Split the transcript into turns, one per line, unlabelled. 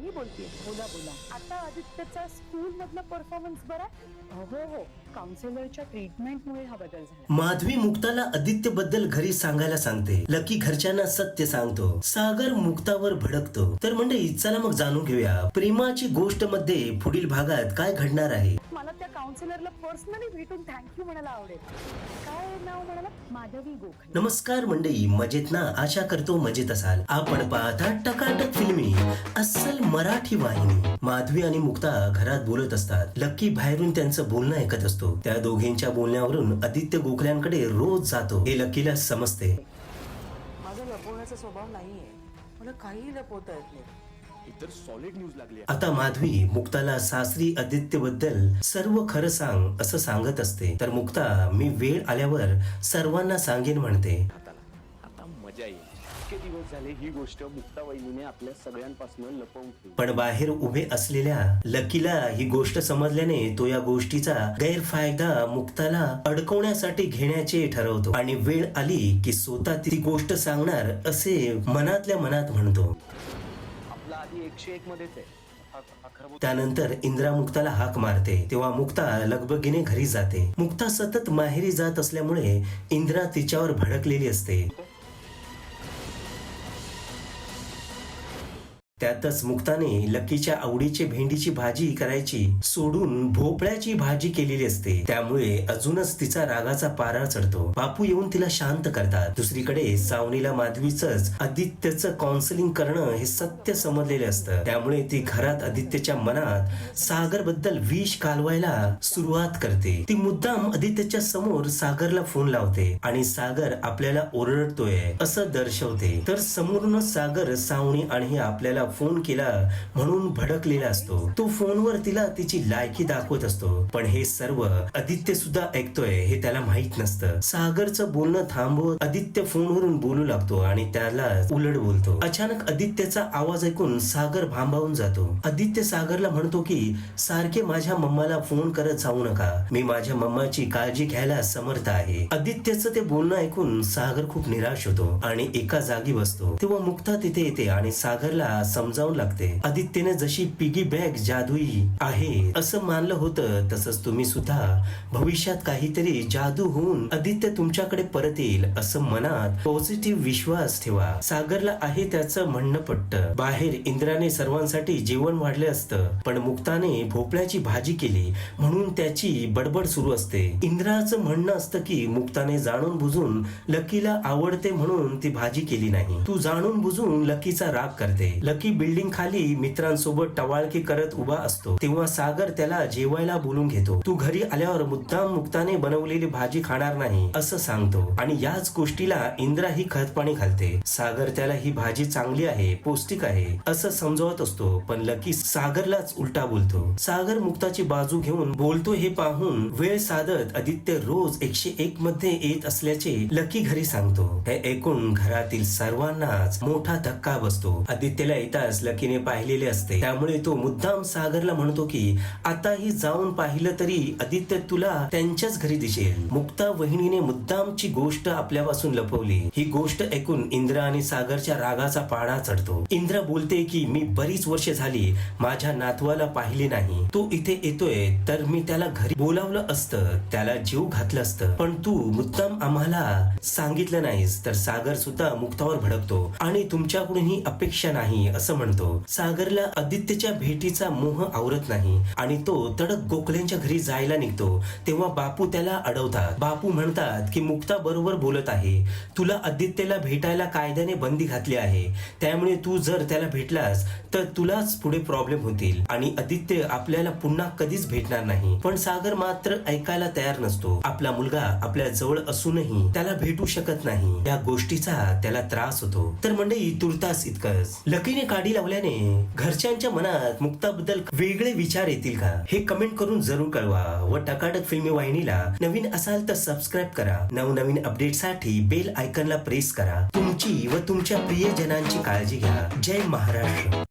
मी बोलते बोला बोला. आता आदित्यचा स्कूल मधला परफॉर्मन्स बरा हो हो काउन्सिलरच्या ट्रीटमेंटमुळे हा बदल झाला.
माधवी मुक्ताला आदित्यबद्दल घरी सांगायला सांगते. लकी घरच्यांना सत्य सांगतो. सागर मुक्तावर भडकतो. तर म्हणजे चला मग जाणून घेऊया. प्रेमाची गोष्टमध्ये पुढील भागात काय घडणार आहे?
काउन्सिलरला पर्सनली भेटून थँक्यू म्हणायला आवडेल. काय नाव म्हणाला? माधवी गोखले.
नमस्कार मंडळी मजेत ना? आशा करतो मजेत असाल. आपण पाहता टकाटक फिल्मी अस्सल मराठी वाहिनी. माधवी आणि मुक्ता घरात बोलत असतात. लक्की बाहेरून त्यांचं बोलणं ऐकत असतो. त्या दोघींच्या बोलण्यावरून आदित्य गोखल्यांकडे रोज जातो. हे लकीला समजते.
माझा लपवण्याचा स्वभाव नाहीये. मला काहीही लपवता येत नाही.
इतर सॉलिड न्यूज लागली आहे.
आता माधवी मुक्ताला सासरी आदित्यबद्दल सर्व खरं सांग असं सांगत असते. तर मुक्ता मी वेळ आल्यावर सर्वांना सांगेन म्हणते.
हाताला. आता मजा येईल. इतके दिवस झाले ही गोष्ट मुक्ता वहिनीने आपल्या सगळ्यांपासून लपवून ठेवली.
पण बाहेर उभे असलेल्या लकीला ही गोष्ट समजल्याने तो या गोष्टीचा गैरफायदा मुक्ताला अडकवण्यासाठी घेण्याचे ठरवतो. आणि वेळ आली की स्वतः ती गोष्ट सांगणार असे मनातल्या मनात म्हणतो.
एकशे एक मध्येच आहे.
त्यानंतर इंद्रा मुक्ताला हाक मारते. तेव्हा मुक्ता लगबगीने घरी जाते. मुक्ता सतत माहेरी जात असल्यामुळे इंद्रा तिच्यावर भडकलेली असते. त्यातच मुक्ताने लकीच्या आवडीची भेंडीची भाजी करायची सोडून भोपळ्याची भाजी केलेली असते. त्यामुळे अजूनच तिचा रागाचा पारा चढतो. बापू येऊन तिला शांत करतात. दुसरीकडे सावनीला माधवीच आदित्यचं काउन्सिलिंग करणं हे सत्य समजलेले असतं. त्यामुळे ती घरात आदित्यच्या मनात सागरबद्दल विष कालवायला सुरुवात करते. ती मुद्दाम आदित्यच्या समोर सागरला फोन लावते आणि सागर आपल्याला ओरडतोय असं दर्शवते. तर समोरूनच सागर सावणी आणि आपल्याला फोन केला म्हणून भडकलेला असतो. तो फोनवर तिला तिची लायकी दाखवत असतो. पण हे सर्व आदित्य सुद्धा ऐकतोय हे त्याला माहीत नसतं. सागरचं बोलणं थांबवत आदित्य फोनवरून बोलू लागतो आणि त्याला उलट बोलतो. अचानक आदित्यचा आवाज ऐकून सागर भांबावून जातो. आदित्य सागरला म्हणतो की सारखे माझ्या मम्माला फोन करत जाऊ नका. मी माझ्या मम्माची काळजी घ्यायला समर्थ आहे. आदित्यचं ते बोलणं ऐकून सागर खूप निराश होतो आणि एका जागी बसतो. तेव्हा मुक्ता तिथे येते आणि सागरला समजावून लागते. आदित्यने जशी पिगी बॅग जादुई आहे असं मानलं होतं तसंच तुम्ही सुद्धा. भविष्यात काहीतरी जादू होऊन आदित्य तुमच्याकडे परत येईल असं मनात पॉझिटिव्ह विश्वास ठेवा. सागरला आहे त्याचं म्हणणं पटतं. बाहेर इंद्राने सर्वांसाठी जेवण वाढले असतं पण मुक्ताने भोपळ्याची भाजी केली म्हणून त्याची बडबड सुरू असते. इंद्राचं म्हणणं असतं की मुक्ताने जाणून बुजून लकीला आवडते म्हणून ती भाजी केली नाही. तू जाणून बुजून लकीचा राग करते. लकी बिल्डिंग खाली मित्रांसोबत टवाळकी करत उभा असतो. तेव्हा सागर त्याला जेवायला बोलून घेतो. तू घरी आल्यावर मुद्दाम मुक्ताने बनवलेली भाजी खाणार नाही असं सांगतो. आणि याच गोष्टीला इंद्रा ही खतपाणी घालते. सागर त्याला ही भाजी चांगली आहे पौष्टिक आहे असं समजावत असतो. पण लकी सागरलाच उलटा बोलतो. सागर मुक्ताची बाजू घेऊन बोलतो हे पाहून वेळ साधत आदित्य रोज एकशे एक मध्ये येत असल्याचे लकी घरी सांगतो. हे ऐकून घरातील सर्वांनाच मोठा धक्का बसतो. आदित्यला येताच लकीने पाहिलेले असते. त्यामुळे तो मुद्दाम सागरला म्हणतो की आताही जाऊन पाहिलं तरी आदित्य तुला त्यांच्याच घरी दिसेल. मुक्ता वहिनीने मुद्दामची गोष्ट आपल्यापासून लपवली. ही गोष्ट ऐकून इंद्रा आणि सागरच्या रागाचा पाडा चढतो. इंद्रा बोलते की मी बरीच वर्ष झाली माझ्या नातवाला पाहिले नाही. तो इथे येतोय तर मी त्याला घरी बोलावलं असतं त्याला जीव घातलं असतं. पण तू मुद्दाम आम्हाला सांगितलं नाहीस तर सागर सुद्धा मुक्तावर भडकतो. आणि तुमच्याकडून ही अपेक्षा नाही असं म्हणतो. सागरला आदित्यच्या भेटीचा मोह आवरत नाही आणि तो तडक गोखलेंच्या घरी जायला निघतो. तेव्हा बापू त्याला अडवतात. बापू म्हणतात की मुक्ता बरोबर बोलत आहे. तुला आदित्यला भेटायला कायद्याने बंदी घातली आहे. त्यामुळे तू जर त्याला भेटलास तर तुलाच पुढे प्रॉब्लेम होतील आणि आदित्य आपल्याला पुन्हा कधीच भेटणार नाही. पण सागर मात्र ऐकायला तयार नसतो. आपला मुलगा आपल्या जवळ असूनही त्याला भेटू शकत नाही. या गोष्टीचा त्याला त्रास होतो. तर मंडळी तुर्तास इतकंच. लकीने काढी लावल्याने घरच्यांच्या मनात मुक्ताबद्दल वेगळे विचार येतील का? हे कमेंट करून जरूर कळवा व टकाटक फिल्मी वाहिनीला नवीन असाल तर सबस्क्राईब करा. नवनवीन अपडेटसाठी बेल आयकनला प्रेस करा. तुमची व तुमच्या प्रियजनांची काळजी घ्या. जय महाराष्ट्र.